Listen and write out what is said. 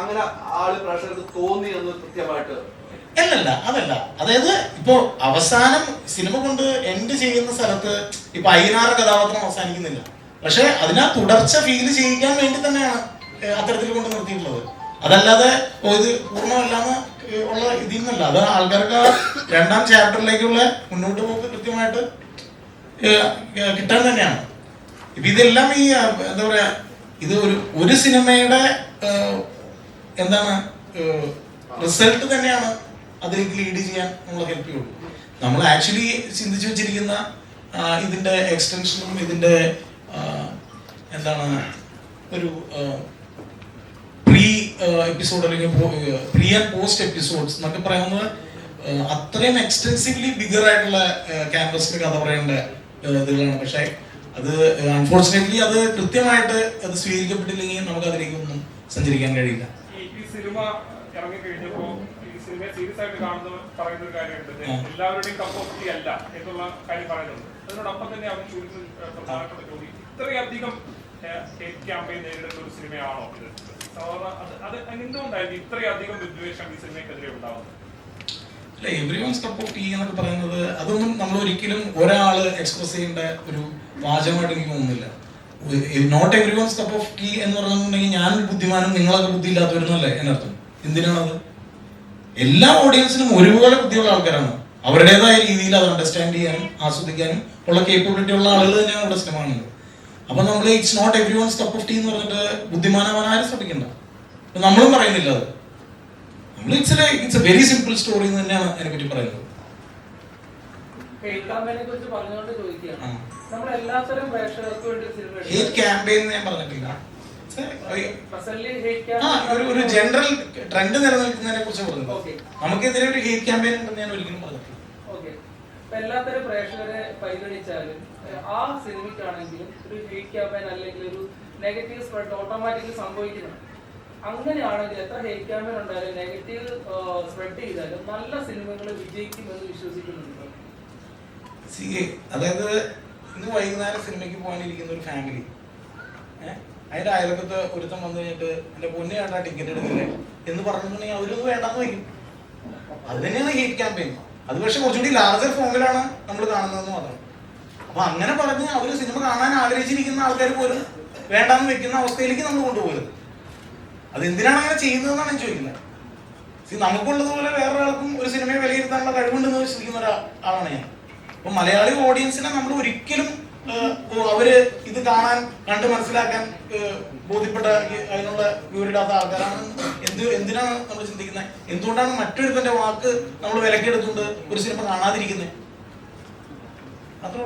അങ്ങനെ ആൾ തോന്നി എന്ന് കൃത്യമായിട്ട് അല്ലല്ല അതല്ല. അതായത് ഇപ്പോ അവസാനം സിനിമ കൊണ്ട് എൻഡ് ചെയ്യുന്ന സ്ഥലത്ത് ഇപ്പൊ അയ്യനാറ് കഥാപാത്രം അവസാനിക്കുന്നില്ല. പക്ഷെ അതിനാ തുടർച്ച ഫീൽ ചെയ്യിക്കാൻ വേണ്ടി തന്നെയാണ് അത്തരത്തിൽ കൊണ്ട് നിർത്തിയിട്ടുള്ളത്. അതല്ലാതെ ഇത് പൂർണമല്ലാന്ന് ഉള്ള ഇതിൽ നിന്നല്ല അത് ആൾക്കാർക്ക് രണ്ടാം ചാപ്റ്ററിലേക്കുള്ള മുന്നോട്ട് പോക്ക് കൃത്യമായിട്ട് കിട്ടാൻ തന്നെയാണ്. ഇപ്പം ഇതെല്ലാം ഈ എന്താ പറയുക ഇത് ഒരു ഒരു സിനിമയുടെ എന്താണ് റിസൾട്ട് തന്നെയാണ് അതിലേക്ക് ലീഡ് ചെയ്യാൻ നമ്മളെ ഹെൽപ്പ് ചെയ്യുള്ളൂ. നമ്മൾ ആക്ച്വലി ചിന്തിച്ചു വെച്ചിരിക്കുന്ന ഇതിന്റെ എക്സ്റ്റൻഷനും ഇതിന്റെ എന്താണ് ഒരു പ്രീ എപ്പിസോഡ് അല്ലെങ്കിൽ പ്രീ ആൻഡ് പോസ്റ്റ് എപ്പിസോഡ്സ് എന്നൊക്കെ പറയുന്നത് അത്രയും എക്സ്റ്റെൻസീവ്ലി ബിഗർ ആയിട്ടുള്ള ക്യാമ്പസിന് കഥ പറയേണ്ട ആ, ഇതുകളാണ് പക്ഷേ അത് അൺഫോർച്ചുനേറ്റ്ലി അത് കൃത്യമായിട്ട് അത് സ്വീകരിക്കപ്പെട്ടില്ലെങ്കിൽ നമുക്ക് അതിലേക്ക് ഒന്നും സഞ്ചരിക്കാൻ കഴിയില്ല. ഈ സിനിമ ഇറങ്ങി കഴിഞ്ഞപ്പോൾ സിനിമയെ സീരിയസ് ആയിട്ട് കാണുന്ന പറയുന്ന ഒരു കാര്യമുണ്ട് എല്ലാവരുടെയും അല്ല എന്നുള്ള കാര്യം പറയുന്നുണ്ട്. അതിനോടൊപ്പം തന്നെ അവർ ചോദിക്കുന്ന ഏഹ്, പ്രധാനപ്പെട്ട ചോദ്യം ഇത്രയധികം ഹേറ്റ് ക്യാമ്പയിൻ നേരിടുന്ന ഒരു സിനിമയാണോ ഇത്? അത് അത് എന്തുകൊണ്ടായിരുന്നു ഇത്രയധികം വിദ്വേഷം ഈ സിനിമയ്ക്കെതിരെ ഉണ്ടാവുന്നത്? ടീ പറയുന്നത് അതൊന്നും നമ്മൾ ഒരിക്കലും ഒരാൾ എക്സ്പ്രസ് ചെയ്യേണ്ട ഒരു വാചകമായിട്ട് എനിക്ക് തോന്നുന്നില്ല. Not everyone's cup of tea എന്ന് പറഞ്ഞിട്ടുണ്ടെങ്കിൽ ഞാൻ ബുദ്ധിമാനും നിങ്ങളൊക്കെ ബുദ്ധി ഇല്ലാത്തവരുന്നല്ലേ എന്നർത്ഥം എന്തിനാണത്? എല്ലാ ഓഡിയൻസിനും ഒരുപോലെ ബുദ്ധിയുള്ള ആൾക്കാരാണ്. അവരുടേതായ രീതിയിൽ അത് അണ്ടർസ്റ്റാൻഡ് ചെയ്യാനും ആസ്വദിക്കാനും ഉള്ള കേപ്പബിലിറ്റി ഉള്ള ആളുകൾ തന്നെയാണ് ഇവിടെ സിനിമ അപ്പൊ നമ്മൾ it's not everyone's cup of tea എന്ന് പറഞ്ഞിട്ട് ബുദ്ധിമാനാവാൻ ആരും ശ്രമിക്കണ്ട നമ്മളും പറയുന്നില്ല അത്. It's it's a very simple story എന്ന് തന്നെയാണ് അതിനെ പറ്റി പറയുന്നത്. ഹേറ്റ് ക്യാമ്പയിൻ ഞാൻ പറഞ്ഞിട്ടില്ല. ഒരു ജനറൽ ട്രെൻഡ് നിലനിൽക്കുന്നതിനെ കുറിച്ച് പറഞ്ഞു. നമുക്കെതിരെ ഒരു ഹേറ്റ് ക്യാമ്പയിൻ ഉണ്ടെന്ന് ഞാൻ ഒരിക്കലും പറഞ്ഞിട്ടില്ല. എല്ലാത്തരം പ്രേക്ഷകരെ പരിഗണിച്ചാലും ആ സിനിമയ്ക്കാണെങ്കിലും ഒരു ഹേറ്റ് ക്യാമ്പയിൻ അല്ലെങ്കിൽ ഒരു നെഗറ്റീവ് സ്പ്രെഡ് ഓട്ടോമാറ്റിക്കലി സംഭവിക്കുന്നതാണ് അങ്ങനെയാണെങ്കിൽ എത്ര ഹേറ്റ് ക്യാമ്പയിൻ ഉണ്ടായാലും നെഗറ്റീവ് സ്പ്രെഡ് ചെയ്താലും നല്ല സിനിമകൾ വിജയിക്കുമെന്ന് വിശ്വസിക്കുന്നുണ്ട്. അതായത് ഇന്ന് വൈകുന്നേരം സിനിമയ്ക്ക് പോകാനിരിക്കുന്ന ഒരു ഫാമിലി അതിന്റെ അയലക്കത്ത് ഒരുത്തം വന്നു കഴിഞ്ഞിട്ട് എന്റെ പൊന്നു കണ്ടാ ടിക്കറ്റ് എടുക്കില്ലേ? എന്ന് പറഞ്ഞിട്ടുണ്ടെങ്കിൽ അവരൊന്നും വേണ്ടെന്ന് വയ്ക്കും. അത് തന്നെയാണ് ഹീറ്റ് ക്യാമ്പയിൻ അത് പക്ഷെ കുറച്ചുകൂടി ലാർജർ ഫോമിലാണ് നമ്മൾ കാണുന്നതെന്ന് മാത്രം. അപ്പൊ അങ്ങനെ പറഞ്ഞ് അവർ സിനിമ കാണാൻ ആഗ്രഹിച്ചിരിക്കുന്ന ആൾക്കാർ പോലും വേണ്ടാന്ന് വെക്കുന്ന അവസ്ഥയിലേക്ക് നമ്മൾ കൊണ്ടുപോകരുത്. അത് എന്തിനാണ് അങ്ങനെ ചെയ്യുന്നതെന്നാണ് ഞാൻ ചോദിക്കുന്നത്. See, നമുക്കുള്ളതുപോലെ വേറൊരാൾക്കും ഒരു സിനിമയെ വിലയിരുത്താനുള്ള കഴിവുണ്ടെന്ന് വിശ്വസിക്കുന്ന ഒരാളാണ് ഞാൻ. അപ്പൊ മലയാളി ഓഡിയൻസിനെ നമ്മൾ ഒരിക്കലും അവർ ഇത് കാണാൻ കണ്ട് മനസ്സിലാക്കാൻ ബോധ്യപ്പെട്ട അതിനുള്ള വിവരിടാത്ത ആൾക്കാരാണ് എന്ത് എന്തിനാണ് നമ്മൾ ചിന്തിക്കുന്നത്? എന്തുകൊണ്ടാണ് മറ്റൊരുത്തന്റെ വാക്ക് നമ്മൾ വിലക്കെടുത്തുകൊണ്ട് ഒരു സിനിമ കാണാതിരിക്കുന്നത്? അത്രേ